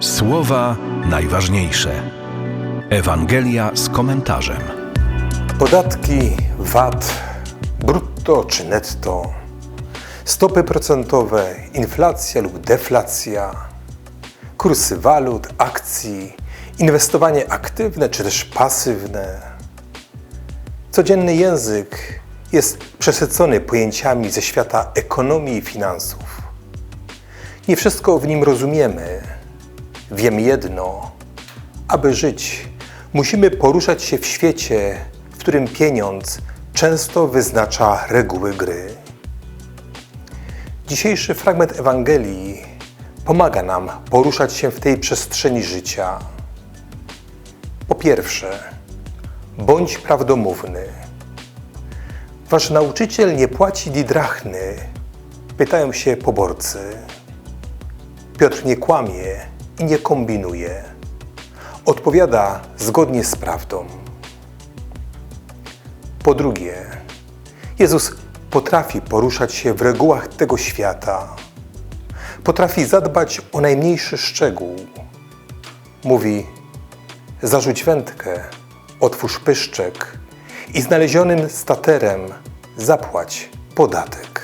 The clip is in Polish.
Słowa najważniejsze. Ewangelia z komentarzem. Podatki, VAT, brutto czy netto, stopy procentowe, inflacja lub deflacja, kursy walut, akcji, inwestowanie aktywne czy też pasywne. Codzienny język jest przesycony pojęciami ze świata ekonomii i finansów. Nie wszystko w nim rozumiemy. Wiem jedno: aby żyć, musimy poruszać się w świecie, w którym pieniądz często wyznacza reguły gry. Dzisiejszy fragment Ewangelii pomaga nam poruszać się w tej przestrzeni życia. Po pierwsze, bądź prawdomówny. Wasz nauczyciel nie płaci didrachny, pytają się poborcy. Piotr nie kłamie i nie kombinuje. Odpowiada zgodnie z prawdą. Po drugie, Jezus potrafi poruszać się w regułach tego świata. Potrafi zadbać o najmniejszy szczegół. Mówi: zarzuć wędkę, otwórz pyszczek i znalezionym staterem zapłać podatek.